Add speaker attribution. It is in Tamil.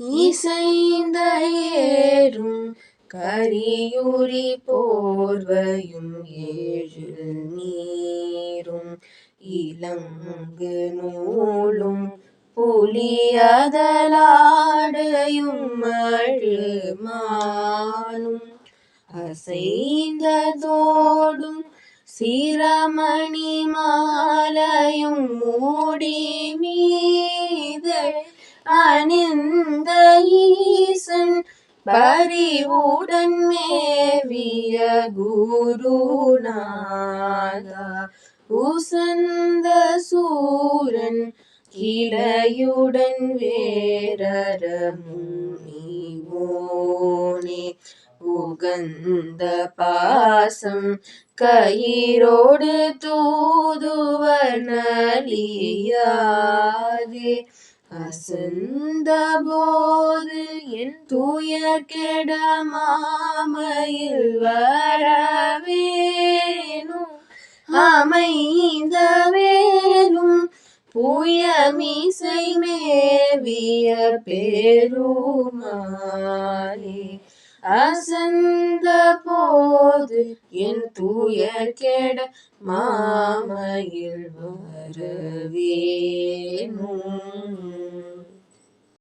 Speaker 1: இசைந்த ஏறும் கரியுரி போர்வையும் ஏழு நீரும் இலங்கு நூலும் புலியதலாடையும் மழுமானும் அசைந்ததோடும் சிரமணிமா மூடி மீது அணிந்த ஈசன் பரிவுடன் மேவிய குருநாதா. உசந்த சூரன் கிளையுடன் வேரர முனிவோனே உகந்த பாசம் கயிரோடு தூதுவர் அசந்த போது என் தூய கெடமாமையில் வரவேணும் அமைந்த வேலும் புயமிசை மேவிய பெருமானே அசந்த போது என் தூய கெட மாமையில் வரவேனும்